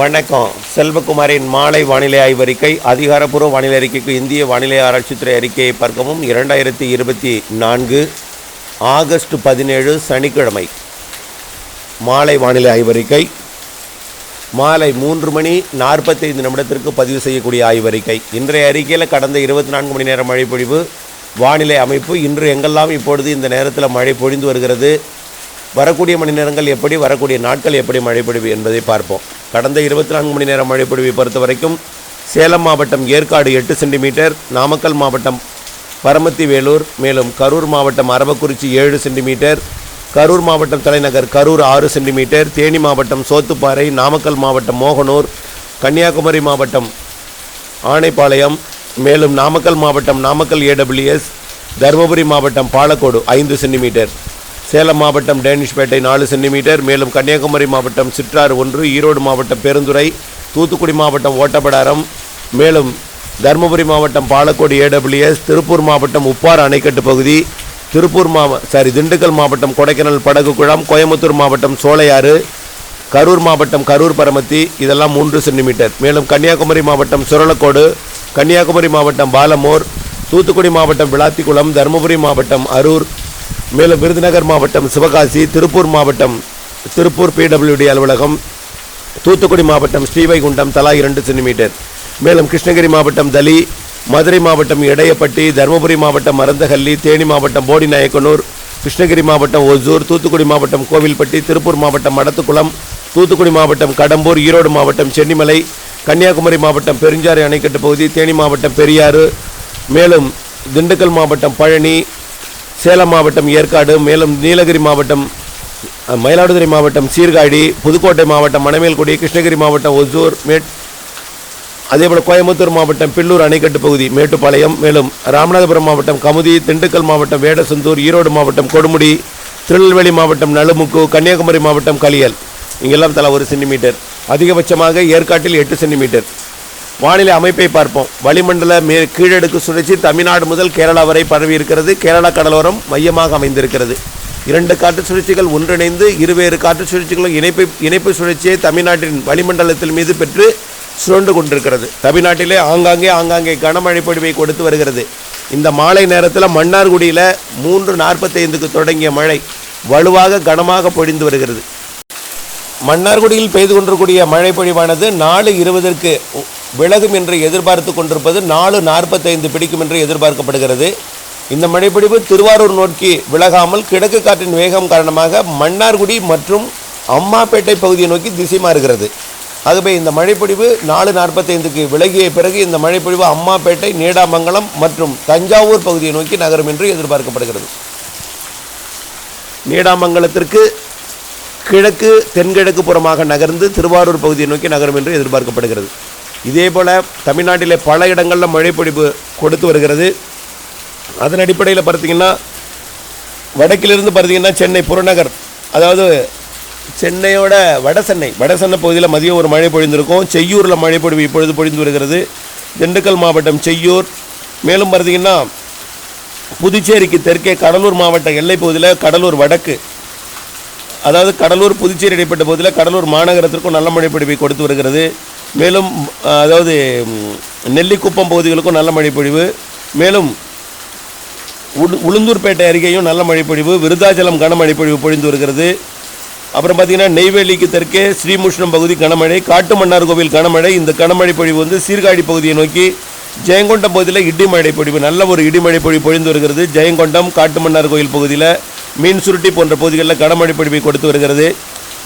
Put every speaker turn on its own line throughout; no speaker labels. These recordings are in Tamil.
வணக்கம். செல்வகுமாரின் மாலை வானிலை ஆய்வறிக்கை அதிகாரப்பூர்வ வானிலை அறிக்கைக்கு இந்திய வானிலை ஆராய்ச்சித்துறை அறிக்கையை பார்க்கவும். இரண்டாயிரத்தி இருபத்தி நான்கு ஆகஸ்ட் பதினேழு சனிக்கிழமை. மாலை வானிலை ஆய்வறிக்கை. மாலை மூன்று மணி நாற்பத்தைந்து நிமிடத்திற்கு பதிவு செய்யக்கூடிய ஆய்வறிக்கை. இன்றைய அறிக்கையில் கடந்த இருபத்தி நான்கு மணி நேரம் மழை பொழிவு வானிலை அமைப்பு இன்று எங்கெல்லாம் இப்பொழுது இந்த நேரத்தில் மழை பொழிந்து வருகிறது வரக்கூடிய மணி நேரங்கள் எப்படி வரக்கூடிய நாட்கள் எப்படி மழை பொழிவு என்பதை பார்ப்போம். கடந்த இருபத்தி நான்கு மணி நேரம் மழை பொழிவை பொறுத்த வரைக்கும் சேலம் மாவட்டம் ஏற்காடு எட்டு சென்டிமீட்டர் நாமக்கல் மாவட்டம் பரமத்தி வேலூர் மேலும் கரூர் மாவட்டம் அரவக்குறிச்சி ஏழு சென்டிமீட்டர் கரூர் மாவட்டம் தலைநகர் கரூர் ஆறு சென்டிமீட்டர் தேனி மாவட்டம் சோத்துப்பாறை நாமக்கல் மாவட்டம் மோகனூர் கன்னியாகுமரி மாவட்டம் ஆனைப்பாளையம் மேலும் நாமக்கல் மாவட்டம் நாமக்கல் ஏடபிள்யூஎஸ் தருமபுரி மாவட்டம் பாலக்கோடு ஐந்து சென்டிமீட்டர். சேலம் மாவட்டம் டேனிஷ்பேட்டை நாலு சென்டிமீட்டர் மேலும் கன்னியாகுமரி மாவட்டம் சிற்றாறு ஒன்று ஈரோடு மாவட்டம் பெருந்துறை தூத்துக்குடி மாவட்டம் ஓட்டப்படாரம் மேலும் தருமபுரி மாவட்டம் பாலக்கோடு ஏடபிள்யூஎஸ் திருப்பூர் மாவட்டம் உப்பார் அணைக்கட்டு பகுதி திருப்பூர் மாவ சாரி திண்டுக்கல் மாவட்டம் கொடைக்கானல் படகு குழாம் கோயம்புத்தூர் மாவட்டம் சோலையாறு கரூர் மாவட்டம் கரூர் பரமத்தி இதெல்லாம் மூன்று சென்டிமீட்டர். மேலும் கன்னியாகுமரி மாவட்டம் சுரலக்கோடு கன்னியாகுமரி மாவட்டம் பாலமோர் தூத்துக்குடி மாவட்டம் விளாத்திக்குளம் தருமபுரி மாவட்டம் அரூர் மேலும் விருதுநகர் மாவட்டம் சிவகாசி திருப்பூர் மாவட்டம் திருப்பூர் பிடபிள்யூடி அலுவலகம் தூத்துக்குடி மாவட்டம் ஸ்ரீவைகுண்டம் தலா இரண்டு சென்டிமீட்டர். மேலும் கிருஷ்ணகிரி மாவட்டம் தலி மதுரை மாவட்டம் இடையப்பட்டி தருமபுரி மாவட்டம் மருந்தகல்லி தேனி மாவட்டம் போடிநாயக்கனூர் கிருஷ்ணகிரி மாவட்டம் ஒசூர் தூத்துக்குடி மாவட்டம் கோவில்பட்டி திருப்பூர் மாவட்டம் மடத்துக்குளம் தூத்துக்குடி மாவட்டம் கடம்பூர் ஈரோடு மாவட்டம் சென்னிமலை கன்னியாகுமரி மாவட்டம் பெருஞ்சாறு அணைக்கட்டு பகுதி தேனி மாவட்டம் பெரியாறு மேலும் திண்டுக்கல் மாவட்டம் பழனி சேலம் மாவட்டம் ஏற்காடு மேலும் நீலகிரி மாவட்டம் மயிலாடுதுறை மாவட்டம் சீர்காழி புதுக்கோட்டை மாவட்டம் மணமேல்குடி கிருஷ்ணகிரி மாவட்டம் ஒசூர் மேட் அதேபோல் கோயம்புத்தூர் மாவட்டம் பில்லூர் அணைக்கட்டு பகுதி மேட்டுப்பாளையம் மேலும் ராமநாதபுரம் மாவட்டம் கமுதி திண்டுக்கல் மாவட்டம் வேடசந்தூர் ஈரோடு மாவட்டம் கொடுமுடி திருநெல்வேலி மாவட்டம் நலுமுக்கு கன்னியாகுமரி மாவட்டம் கலியல் இங்கெல்லாம் தலா ஒரு சென்டிமீட்டர். அதிகபட்சமாக ஏற்காட்டில் எட்டு சென்டிமீட்டர். வானிலை அமைப்பை பார்ப்போம். வளிமண்டல மே கீழடுக்கு சுழற்சி தமிழ்நாடு முதல் கேரளா வரை பரவி இருக்கிறது. கேரளா கடலோரம் மையமாக அமைந்திருக்கிறது. இரண்டு காற்று சுழற்சிகள் ஒன்றிணைந்து இருவேறு காற்று சுழற்சிகளும் இணைப்பு இணைப்பு சுழற்சியை தமிழ்நாட்டின் வளிமண்டலத்தில் மீது பெற்று சுழண்டு கொண்டிருக்கிறது. தமிழ்நாட்டிலே ஆங்காங்கே ஆங்காங்கே கனமழை பொழிவை கொடுத்து வருகிறது. இந்த மாலை நேரத்தில் மன்னார்குடியில் மூன்று நாற்பத்தைந்துக்கு தொடங்கிய மழை வலுவாக கனமாக பொழிந்து வருகிறது. மன்னார்குடியில் பெய்து கொண்டிருக்கூடிய மழை பொழிவானது நாலு இருபதற்கு விலகும் என்று எதிர்பார்த்து கொண்டிருப்பது நாலு நாற்பத்தைந்து பிடிக்கும் என்று எதிர்பார்க்கப்படுகிறது. இந்த மழைப்பிடிவு திருவாரூர் நோக்கி விலகாமல் கிழக்கு காற்றின் வேகம் காரணமாக மன்னார்குடி மற்றும் அம்மாப்பேட்டை பகுதியை நோக்கி திசை மாறுகிறது. ஆகவே இந்த மழைப்பொழிவு நாலு நாற்பத்தைந்துக்கு விலகிய பிறகு இந்த மழைப்பொழிவு அம்மாப்பேட்டை நீடாமங்கலம் மற்றும் தஞ்சாவூர் பகுதியை நோக்கி நகரும் என்று எதிர்பார்க்கப்படுகிறது. நீடாமங்கலத்திற்கு கிழக்கு தென்கிழக்கு புறமாக நகர்ந்து திருவாரூர் பகுதியை நோக்கி நகரும் என்று எதிர்பார்க்கப்படுகிறது. இதே போல் தமிழ்நாட்டிலே பல இடங்களில் மழைப்பொழிவு கொடுத்து வருகிறது. அதன் அடிப்படையில் பார்த்தீங்கன்னா வடக்கிலிருந்து பார்த்தீங்கன்னா சென்னை புறநகர் அதாவது சென்னையோட வட சென்னை வட சென்னை பகுதியில் மதியம் ஒரு மழை பொழிந்திருக்கும். செய்யூரில் மழை பொழிவு இப்பொழுது பொழிந்து வருகிறது. திண்டுக்கல் மாவட்டம் செய்யூர். மேலும் பார்த்தீங்கன்னா புதுச்சேரிக்கு தெற்கே கடலூர் மாவட்ட எல்லை பகுதியில் கடலூர் வடக்கு அதாவது கடலூர் புதுச்சேரி இடைப்பட்ட பகுதியில் கடலூர் மாநகரத்திற்கும் நல்ல மழை பொழிவை கொடுத்து வருகிறது. மேலும் அதாவது நெல்லிக்குப்பம் பகுதிகளுக்கும் நல்ல மழை பொழிவு மேலும் உளுந்தூர்பேட்டை அருகேயும் நல்ல மழைப்பொழிவு. விருதாச்சலம் கனமழை பொழிவு பொழிந்து வருகிறது. அப்புறம் பார்த்திங்கன்னா நெய்வேலிக்கு தெற்கே ஸ்ரீமுஷ்ணம் பகுதி கனமழை. காட்டுமன்னார் கோவில் கனமழை. இந்த கனமழை பொழிவு வந்து சீர்காழி பகுதியை நோக்கி ஜெயங்கொண்டம் பகுதியில் இடிமழை பொழிவு நல்ல ஒரு இடிமழை பொழிவு பொழிந்து வருகிறது. ஜெயங்கொண்டம் காட்டுமன்னார் கோவில் பகுதியில் மீன் சுருட்டி போன்ற பகுதிகளில் கனமழை பொழிவை கொடுத்து வருகிறது.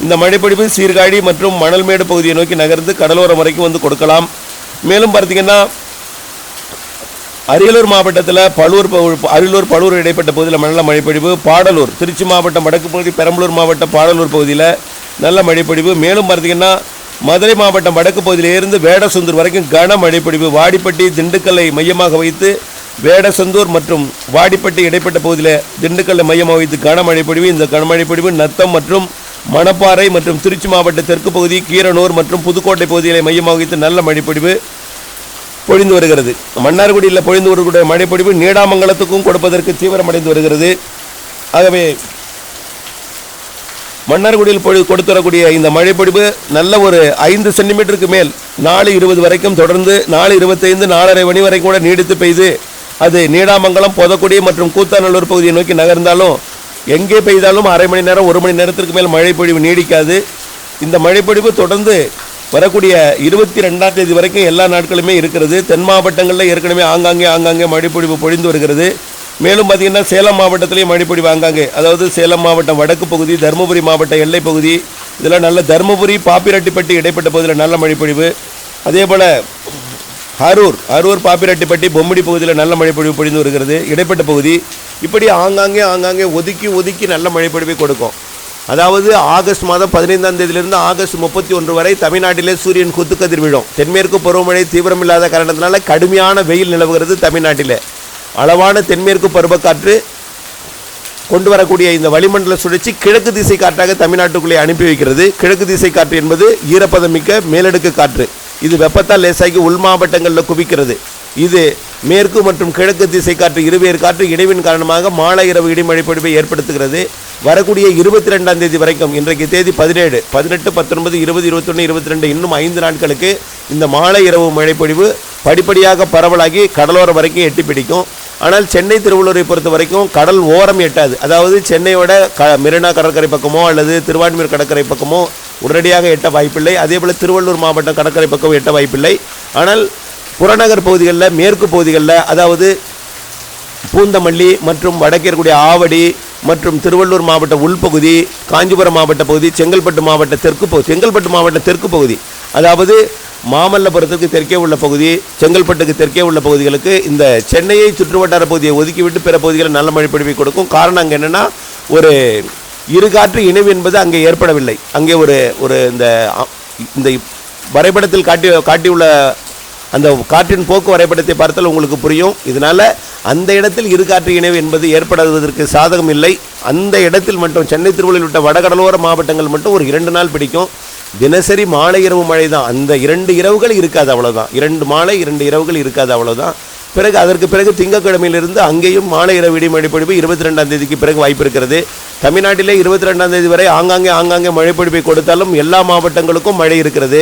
இந்த மழைப்பொழிவு சீர்காழி மற்றும் மணல்மேடு பகுதியை நோக்கி நகர்ந்து கடலோரம் வரைக்கும் வந்து கொடுக்கலாம். மேலும் பார்த்தீங்கன்னா அரியலூர் மாவட்டத்தில் பழுவூர் பகு- அரியலூர் பழுவூர் இடைப்பட்ட பகுதியில் நல்ல மழைப்பொழிவு. பாடலூர் திருச்சி மாவட்டம் வடக்கு பகுதி பெரம்பலூர் மாவட்டம் பாடலூர் பகுதியில் நல்ல மழைப்பொழிவு. மேலும் பார்த்தீங்கன்னா மதுரை மாவட்டம் வடக்கு பகுதியிலிருந்து வேடசந்தூர் வரைக்கும் கன மழைப்பொழிவு. வாடிப்பட்டி திண்டுக்கல்லை மையமாக வைத்து வேடசந்தூர் மற்றும் வாடிப்பட்டி இடைப்பட்ட பகுதியில் திண்டுக்கல்லை மையமாக வைத்து கனமழை பொழிவு இந்த கனமழை பொழிவு நத்தம் மற்றும் மணப்பாறை மற்றும் திருச்சி மாவட்ட தெற்கு பகுதி கீரனூர் மற்றும் புதுக்கோட்டை பகுதிகளை மையமாக வைத்து நல்ல மழைப்பொழிவு பொழிந்து வருகிறது. மன்னார்குடியில் பொழிந்து வரக்கூடிய மழைப்பொழிவு நீடாமங்கலத்துக்கும் கொடுப்பதற்கு தீவிரமடைந்து வருகிறது. ஆகவே மன்னார்குடியில் பொழுது கொடுத்து வரக்கூடிய இந்த மழைப்பொழிவு நல்ல ஒரு ஐந்து சென்டிமீட்டருக்கு மேல் நாலு இருபது வரைக்கும் தொடர்ந்து நாலு இருபத்தைந்து நாலரை மணி வரைக்கும் கூட நீடித்து பெய்து அது நீடாமங்கலம் பொதக்குடி மற்றும் கூத்தாநல்லூர் பகுதியை நோக்கி நகர்ந்தாலும் எங்கே பெய்தாலும் அரை மணி நேரம் ஒரு மணி நேரத்திற்கு மேல் மழைப்பொழிவு நீடிக்காது. இந்த மழைப்பொழிவு தொடர்ந்து வரக்கூடிய இருபத்தி ரெண்டாம் தேதி வரைக்கும் எல்லா நாட்களுமே இருக்கிறது. தென் மாவட்டங்களில் ஏற்கனவே ஆங்காங்கே ஆங்காங்கே மழைப்பொழிவு பொழிந்து வருகிறது. மேலும் பார்த்திங்கன்னா சேலம் மாவட்டத்திலேயும் மழைப்பொழிவு ஆங்காங்கே. அதாவது சேலம் மாவட்டம் வடக்கு பகுதி தருமபுரி மாவட்ட எல்லை பகுதி. இதெல்லாம் நல்ல தருமபுரி பாப்பிரெட்டிப்பட்டி இடைப்பட்ட பகுதியில் நல்ல மழைப்பொழிவு அதே போல் அரூர் அரூர் பாப்பிரெட்டிப்பட்டி பொம்மிடி பகுதியில் நல்ல மழைப்பொழிவு பொழிந்து வருகிறது. இடைப்பட்ட பகுதி இப்படி ஆங்காங்கே ஆங்காங்கே ஒதுக்கி ஒதுக்கி நல்ல மழைப்பொழிவை கொடுக்கும். அதாவது ஆகஸ்ட் மாதம் பதினைந்தாம் தேதியிலிருந்து ஆகஸ்ட் முப்பத்தி ஒன்று வரை தமிழ்நாட்டிலே சூரியன் குத்துக்கதிர் விழும். தென்மேற்கு பருவமழை தீவிரமில்லாத காரணத்தினால கடுமையான வெயில் நிலவுகிறது தமிழ்நாட்டில். அளவான தென்மேற்கு பருவக்காற்று கொண்டு வரக்கூடிய இந்த வளிமண்டல சுழற்சி கிழக்கு திசை காற்றாக தமிழ்நாட்டுக்குள்ளே அனுப்பி வைக்கிறது. கிழக்கு திசை காற்று என்பது ஈரப்பதம் மிக்க மேலடுக்கு காற்று. இது வெப்பத்தால் லேசாகி உள் மாவட்டங்களில் குவிக்கிறது. இது மேற்கு மற்றும் கிழக்கு திசை காற்று இருவேறு காற்று இடைவின் காரணமாக மாலை இரவு இடிமழை பொழிவை ஏற்படுத்துகிறது. வரக்கூடிய இருபத்தி ரெண்டாம் தேதி வரைக்கும் இன்றைக்கு தேதி பதினேழு பதினெட்டு பத்தொன்பது இருபது இருபத்தொன்று இருபத்தி ரெண்டு இன்னும் ஐந்து நாட்களுக்கு இந்த மாலை இரவு மழைப்பொழிவு படிப்படியாக பரவலாகி கடலோரம் வரைக்கும் எட்டி பிடிக்கும். ஆனால் சென்னை திருவள்ளூரை பொறுத்த வரைக்கும் கடல் ஓரம் எட்டாது. அதாவது சென்னையோட க மெரினா கடற்கரை பக்கமோ அல்லது திருவான்மியூர் கடற்கரை பக்கமோ உடனடியாக எட்ட வாய்ப்பில்லை. அதே போல் திருவள்ளூர் மாவட்டம் கடற்கரை பக்கம் எட்ட வாய்ப்பில்லை. ஆனால் புறநகர் பகுதிகளில் மேற்கு பகுதிகளில் அதாவது பூந்தமல்லி மற்றும் வடக்கே இருக்கக்கூடிய ஆவடி மற்றும் திருவள்ளூர் மாவட்ட உள்பகுதி காஞ்சிபுரம் மாவட்ட பகுதி செங்கல்பட்டு மாவட்ட தெற்கு பகுதி செங்கல்பட்டு மாவட்ட தெற்கு பகுதி அதாவது மாமல்லபுரத்துக்கு தெற்கே உள்ள பகுதி செங்கல்பட்டுக்கு தெற்கே உள்ள பகுதிகளுக்கு இந்த சென்னையை சுற்றுவட்டார பகுதியை ஒதுக்கிவிட்டு பிற பகுதிகளில் நல்ல மழை பொழிவை கொடுக்கும். காரணம் அங்கே என்னென்னா ஒரு இருகாற்று இணைவு என்பது அங்கே ஏற்படவில்லை. அங்கே ஒரு ஒரு இந்த இந்த வரைபடத்தில் காட்டி காட்டியுள்ள அந்த காற்றின் போக்கு வரைபடத்தை பார்த்தால் உங்களுக்கு புரியும். இதனால் அந்த இடத்தில் இரு காற்று இணைவு என்பது ஏற்படுவதற்கு சாதகம் இல்லை. அந்த இடத்தில் மட்டும் சென்னை திருவள்ளூர் விட்ட வடகடலோர மாவட்டங்கள் மட்டும் ஒரு இரண்டு நாள் பிடிக்கும். தினசரி மாலை இரவு மழை தான் அந்த இரண்டு இரவுகள் இருக்காது அவ்வளோதான் இரண்டு மாலை இரண்டு இரவுகள் இருக்காது அவ்வளோதான் பிறகு அதற்கு பிறகு திங்கட்கிழமையிலிருந்து அங்கேயும் மாலை இரவு இடிமழை பொழிவு இருபத்தி ரெண்டாம் தேதிக்கு பிறகு வாய்ப்பு இருக்கிறது. தமிழ்நாட்டிலே இருபத்தி ரெண்டாம் தேதி வரை ஆங்காங்கே ஆங்காங்கே மழை பொழிவை கொடுத்தாலும் எல்லா மாவட்டங்களுக்கும் மழை இருக்கிறது.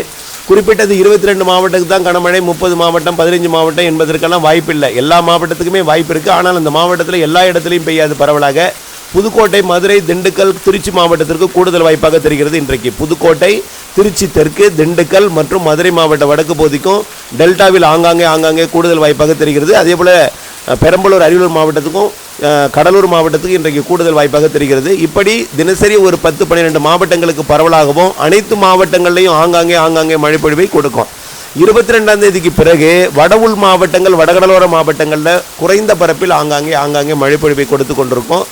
குறிப்பிட்டது இருபத்தி ரெண்டு மாவட்டத்துக்கு தான் கனமழை முப்பது மாவட்டம் பதினஞ்சு மாவட்டம் என்பதற்கெல்லாம் வாய்ப்பில்லை. எல்லா மாவட்டத்துக்குமே வாய்ப்பு இருக்குது ஆனால் அந்த மாவட்டத்தில் எல்லா இடத்துலையும் பெய்யாது பரவலாக. புதுக்கோட்டை மதுரை திண்டுக்கல் திருச்சி மாவட்டத்திற்கு கூடுதல் வாய்ப்பாக தெரிகிறது இன்றைக்கு. புதுக்கோட்டை திருச்சி தெற்கு திண்டுக்கல் மற்றும் மதுரை மாவட்ட வடக்கு பகுதிக்கும் டெல்டாவில் ஆங்காங்கே ஆங்காங்கே கூடுதல் வாய்ப்பாக தெரிகிறது. அதே போல் பெரம்பலூர் அரியலூர் மாவட்டத்துக்கும் கடலூர் மாவட்டத்துக்கு இன்றைக்கு கூடுதல் வாய்ப்பாக தெரிகிறது. இப்படி தினசரி ஒரு பத்து பன்னிரெண்டு மாவட்டங்களுக்கு பரவலாகவும் அனைத்து மாவட்டங்கள்லையும் ஆங்காங்கே ஆங்காங்கே மழைப்பொழிவை கொடுக்கும். இருபத்தி ரெண்டாம் தேதிக்கு பிறகு வட உள் மாவட்டங்கள் வடகடலோர மாவட்டங்களில் குறைந்த பரப்பில் ஆங்காங்கே ஆங்காங்கே மழைப்பொழிவை கொடுத்து கொண்டிருக்கும்.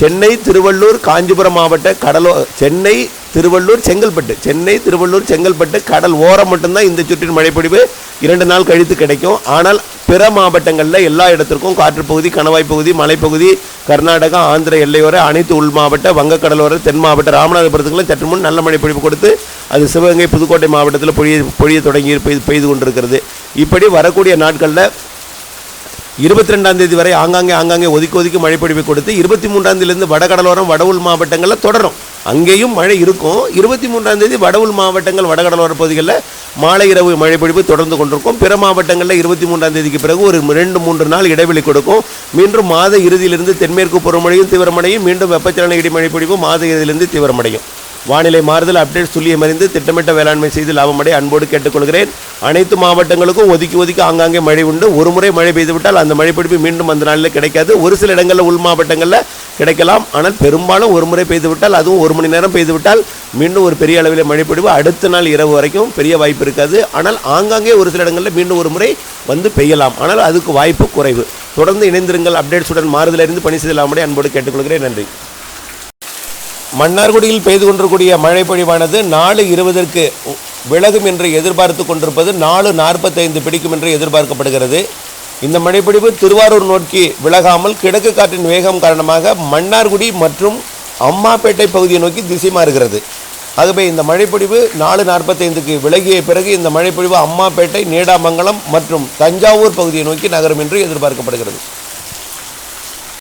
சென்னை திருவள்ளூர் காஞ்சிபுரம் மாவட்ட கடலோ சென்னை திருவள்ளூர் செங்கல்பட்டு. சென்னை திருவள்ளூர் செங்கல்பட்டு கடல் ஓரம் மட்டும்தான் இந்த சுற்றின் மழைப்பொழிவு. இரண்டு நாள் கழித்து கிடைக்கும். ஆனால் பிற மாவட்டங்களில் எல்லா இடத்திற்கும் காற்றுப்பகுதி கணவாய் பகுதி மலைப்பகுதி கர்நாடகா ஆந்திர எல்லையோர அனைத்து உள் மாவட்ட வங்கக்கடலோர தென் மாவட்ட ராமநாதபுரத்துக்குள்ள சற்று முன் நல்ல மழை பொழிவு கொடுத்து அது சிவகங்கை புதுக்கோட்டை மாவட்டத்தில் பொழிய பொழிய தொடங்கி பெய்து பெய்து கொண்டிருக்கிறது. இப்படி வரக்கூடிய நாட்களில் இருபத்தி ரெண்டாம் தேதி வரை ஆங்காங்கே ஆங்காங்கே ஒதுக்கி ஒதுக்கி மழைப்பொழிவை கொடுத்து இருபத்தி மூன்றாம் தேதியிலிருந்து வடகடலோரம் வடவுள் மாவட்டங்களில் தொடரும். அங்கேயும் மழை இருக்கும். இருபத்தி மூன்றாம் தேதி வடவுள் மாவட்டங்கள் வடகடலோர பகுதிகளில் மாலை இரவு மழைப்பொழிவு தொடர்ந்து கொண்டிருக்கும். பிற மாவட்டங்களில் இருபத்தி மூன்றாம் தேதிக்கு பிறகு ஒரு ரெண்டு மூன்று நாள் இடைவெளி கொடுக்கும். மீண்டும் மாத இறுதியிலிருந்து தென்மேற்கு பருவமழையும் தீவிரமடையும். மீண்டும் வெப்பச்சலன இடி பொழிவு மாத இறுதியிலிருந்து தீவிரமடையும். வானிலை மாறுதல் அப்டேட் துல்லியம் அறிந்து திட்டமிட்ட வேளாண்மை செய்து லாபமடை அன்போடு கேட்டுக்கொள்கிறேன். அனைத்து மாவட்டங்களுக்கும் ஒதுக்கி ஒதுக்கி ஆங்காங்கே மழை உண்டு. ஒரு முறை மழை பெய்துவிட்டால் அந்த மழை பிடிப்பு மீண்டும் அந்த நாளில் கிடைக்காது. ஒரு சில இடங்களில் உள் மாவட்டங்களில் கிடைக்கலாம். ஆனால் பெரும்பாலும் ஒரு முறை பெய்துவிட்டால் அதுவும் ஒரு மணி நேரம் பெய்துவிட்டால் மீண்டும் ஒரு பெரிய அளவில் மழை அடுத்த நாள் இரவு வரைக்கும் பெரிய வாய்ப்பு இருக்காது. ஆனால் ஆங்காங்கே ஒரு சில இடங்களில் மீண்டும் ஒரு முறை வந்து பெய்யலாம். ஆனால் அதுக்கு வாய்ப்பு குறைவு. தொடர்ந்து இணைந்திருங்கள். அப்டேட்ஸுடன் மாறுதல் அறிந்து பணி செய்து அன்போடு கேட்டுக்கொள்கிறேன். நன்றி. மன்னார்குடியில் பெய்து கொண்டிருக்கூடிய மழை பொழிவானது நாலு இருபதற்கு விலகும் என்று எதிர்பார்த்து கொண்டிருப்பது நாலு நாற்பத்தைந்து பிடிக்கும் என்று எதிர்பார்க்கப்படுகிறது. இந்த மழைப்பொழிவு திருவாரூர் நோக்கி விலகாமல் கிழக்கு காற்றின் வேகம் காரணமாக மன்னார்குடி மற்றும் அம்மாப்பேட்டை பகுதியை நோக்கி திசை மாறுகிறது. ஆகவே இந்த மழைப்பொழிவு நாலு நாற்பத்தைந்துக்கு விலகிய பிறகு இந்த மழைப்பொழிவு அம்மாப்பேட்டை நீடாமங்கலம் மற்றும் தஞ்சாவூர் பகுதியை நோக்கி நகரும் என்று எதிர்பார்க்கப்படுகிறது.